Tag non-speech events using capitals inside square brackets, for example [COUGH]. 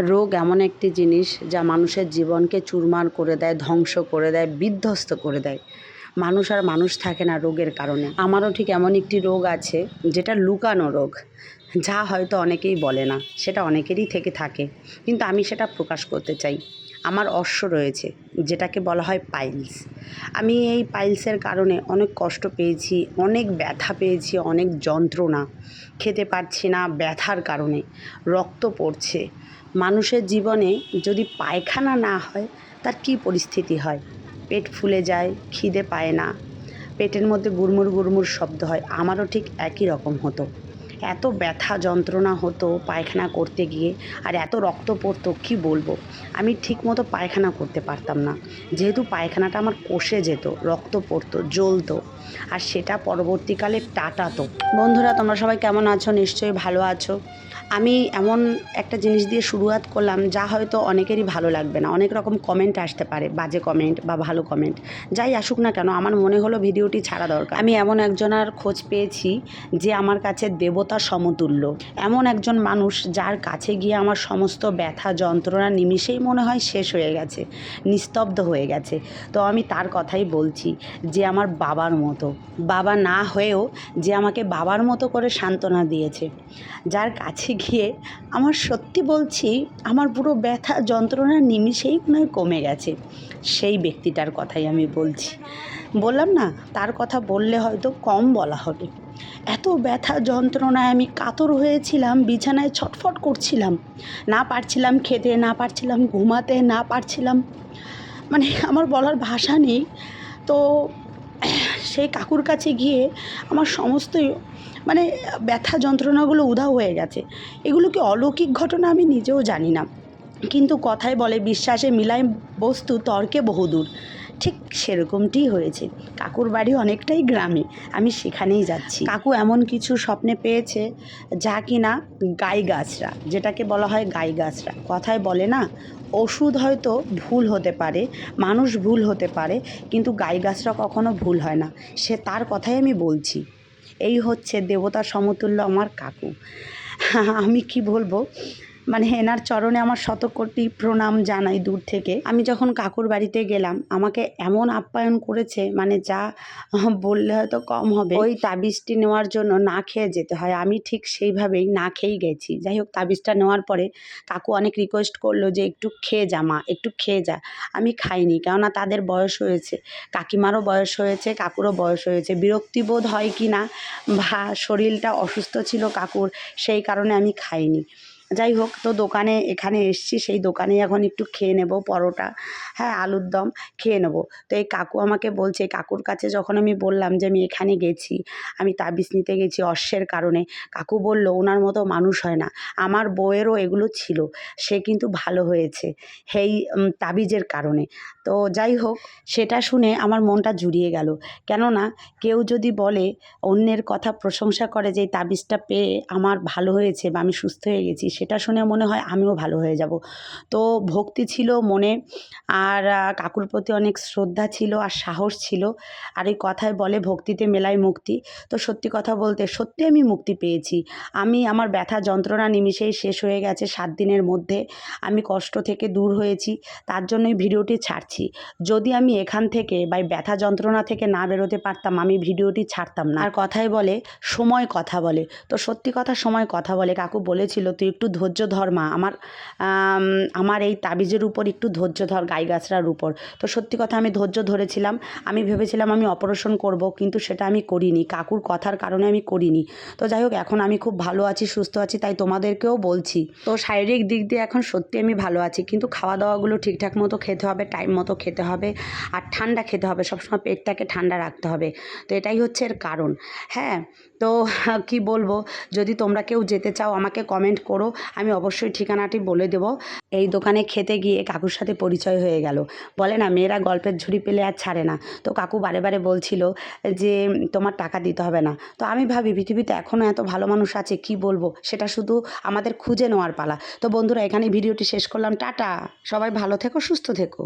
রোগ এমন একটি জিনিস যা মানুষের জীবনকে চুরমার করে দেয়, ধ্বংস করে দেয়, বিধ্বস্ত করে দেয়। মানুষ আর মানুষ থাকে না রোগের কারণে। আমারও ঠিক এমন একটি রোগ আছে যেটা লুকানো রোগ। যা হয়তো অনেকেই বলে না, সেটা অনেকেরই থেকে থাকে। কিন্তু আমি সেটা প্রকাশ করতে চাই। আমার অশ্ব রয়েছে, যেটাকে বলা হয় পাইলস। আমি এই পাইলসের কারণে অনেক কষ্ট পেয়েছি, অনেক ব্যথা পেয়েছি, অনেক যন্ত্রণা। খেতে পারছি না, ব্যথার কারণে রক্ত পড়ছে। মানুষের জীবনে যদি পায়খানা না হয়, তার কী পরিস্থিতি হয়? পেট ফুলে যায়, খিদে পায় না। পেটের মধ্যে গুড়মুড় গুড়মুড় শব্দ হয়। আমারও ঠিক একই রকম হতো। এত ব্যথা যন্ত্রণা হতো পায়খানা করতে গিয়ে, আর এত রক্ত পড়তো, কী বলব? আমি ঠিকমতো পায়খানা করতে পারতাম না। যেহেতু পায়খানাটা আমার কষে যেত, রক্ত পড়তো, জ্বলতো, আর সেটা পরবর্তীকালে টাটাতো। বন্ধুরা, তোমরা সবাই কেমন আছো? নিশ্চয়ই ভালো আছো। আমি এমন একটা জিনিস দিয়ে শুরুয়াত করলাম, যা হয়তো অনেকেরই ভালো লাগবে না। অনেক রকম কমেন্ট আসতে পারে, বাজে কমেন্ট বা ভালো কমেন্ট যাই আসুক না কেন, আমার মনে হলো ভিডিওটি ছাড়া দরকার। আমি এমন একজনের খোঁজ পেয়েছি, যে আমার কাছে দেবতা সমতুল্য। এমন একজন মানুষ, যার কাছে গিয়ে আমার সমস্ত ব্যথা, যন্ত্রণা নিমিষেই মনে হয় শেষ হয়ে গেছে, নিস্তব্ধ হয়ে গেছে। তো আমি তার কথাই বলছি, যে আমার বাবার মতো। বাবা না হয়েও যে আমাকে বাবার মতো করে সান্ত্বনা দিয়েছে। যার কাছে গিয়ে আমার সত্যি বলছি, আমার পুরো ব্যথা যন্ত্রণা নিমিষেই মনে কমে গেছে। সেই ব্যক্তিটার কথাই আমি বলছি। বললাম না, তার কথা বললে হয়তো কম বলা হবে। এত ব্যথা যন্ত্রণায় আমি কাতর হয়েছিলাম, বিছানায় ছটফট করছিলাম। না পারছিলাম খেতে, না পারছিলাম ঘুমাতে, না পারছিলাম। মানে আমার বলার ভাষা নেই। তো সেই কাকুর কাছে গিয়ে আমার সমস্ত মানে ব্যথা যন্ত্রণাগুলো উধাও হয়ে গেছে। এগুলো কি অলৌকিক ঘটনা আমি নিজেও জানি না। কিন্তু কথায় বলে বিশ্বাসে মিলায় বস্তু তর্কে বহুদূর। ঠিক সেরকমটিই হয়েছে। কাকুর বাড়ি অনেকটাই গ্রামে, আমি সেখানেই যাচ্ছি। কাকু এমন কিছু স্বপ্নে পেয়েছে যা কিনা গাই গাছরা যেটাকে বলা হয় গাই গাছরা কথায় বলে না, ওষুধ হয়তো ভুল হতে পারে, মানুষ ভুল হতে পারে, কিন্তু গাই গাছরা কখনো ভুল হয় না। সে তার কথাই আমি বলছি। এই হচ্ছে দেবতা সমতুল্য আমার কাকু। [LAUGHS] আমি কি বলব? মানে এনার চরণে আমার শত কোটি প্রণাম জানাই দূর থেকে। আমি যখন কাকুর বাড়িতে গেলাম, আমাকে এমন আপ্যায়ন করেছে মানে যা বললে হয়তো কম হবে। ওই তাবিজটি নেওয়ার জন্য না খেয়ে যেতে হয়। আমি ঠিক সেইভাবেই না খেয়েই গেছি। যাই হোক, তাবিজটা নেওয়ার পরে কাকু অনেক রিকোয়েস্ট করল যে, একটু খেয়ে যা মা, একটু খেয়ে যা। আমি খাইনি, কেননা তাদের বয়স হয়েছে। কাকিমারও বয়স হয়েছে, কাকুরও বয়স হয়েছে। বিরক্তিবোধ হয় কি না বা শরীরটা অসুস্থ ছিল কাকুর, সেই কারণে আমি খাইনি। যাই হোক, তো দোকানে এখানে এসছি, সেই দোকানে এখন একটু খেয়ে নেব পরোটা। হ্যাঁ আলুর দম খেয়ে নেব। তো এই কাকু আমাকে বলছে কাকুর কাছে যখন আমি বললাম যে আমি এখানে গেছি, আমি তাবিজ নিতে গেছি অশ্বের কারণে, কাকু বলল, ওনার মতো মানুষ হয় না। আমার বউয়েরও এগুলো ছিল, সে কিন্তু ভালো হয়েছে সেই তাবিজের কারণে। তো যাই হোক, সেটা শুনে আমার মনটা জুড়িয়ে গেল। কেননা, কেউ যদি বলে, অন্যের কথা প্রশংসা করে যে এই তাবিজটা পেয়ে আমার ভালো হয়েছে বা আমি সুস্থ হয়ে গেছি সেটা শুনে মনে হয় আমিও ভালো হয়ে যাব। তো ভক্তি ছিল মনে, আর কাকুর প্রতি অনেক শ্রদ্ধা ছিল আর সাহস ছিল। আর এই কথায় বলে ভক্তিতে মেলায় মুক্তি। তো সত্যি কথা বলতে সত্যি আমি মুক্তি পেয়েছি। আমি, আমার ব্যথা যন্ত্রণা নিমিষেই শেষ হয়ে গেছে সাত দিনের মধ্যে। আমি কষ্ট থেকে দূর হয়েছি, তার জন্যই ভিডিওটি ছাড়ছি। যদি আমি এখান থেকে বা ব্যথা যন্ত্রণা থেকে না বেরোতে পারতাম, আমি ভিডিওটি ছাড়তাম না। আর কথায় বলে, সময় কথা বলে। তো সত্যি কথা সময় কথা বলে। কাকু বলেছিল, তুই একটু ধৈর্য ধর মা আমার আমার এই তাবিজের উপর একটু ধৈর্য ধর গাই গাছড়ার উপর। তো সত্যি কথা আমি ধৈর্য ধরেছিলাম। আমি ভেবেছিলাম আমি অপারেশন করব, কিন্তু সেটা আমি করিনি। কাকুর কথার কারণে আমি করিনি। তো যাই হোক, এখন আমি খুব ভালো আছি, সুস্থ আছি, তাই তোমাদেরকেও বলছি। তো শারীরিক দিক দিয়ে এখন সত্যি আমি ভালো আছি, কিন্তু খাওয়া দাওয়াগুলো ঠিকঠাক মতো খেতে হবে, টাইম মতো খেতে হবে, আর ঠান্ডা খেতে হবে। সবসময় পেটটাকে ঠান্ডা রাখতে হবে। তো এটাই হচ্ছে এর কারণ। হ্যাঁ তো কি বলব? যদি তোমরা কেউ যেতে চাও, আমাকে কমেন্ট করো। আমি অবশ্যই ঠিকানাটি বলে দেব। এই দোকানে খেতে গিয়ে কাকুর সাথে পরিচয় হয়ে গেল। বলে, না, মেয়েরা গল্পের ঝুড়ি পেলে আর ছাড়ে না। তো কাকু বারে বারে বলছিল যে, তোমার টাকা দিতে হবে না। তো আমি ভাবি, পৃথিবীতে এখনও এত ভালো মানুষ আছে, কি বলব? সেটা শুধু আমাদের খুঁজে নেওয়ার পালা। তো বন্ধুরা এখানে ভিডিওটি শেষ করলাম। টাটা! সবাই ভালো থেকো, সুস্থ থেকো।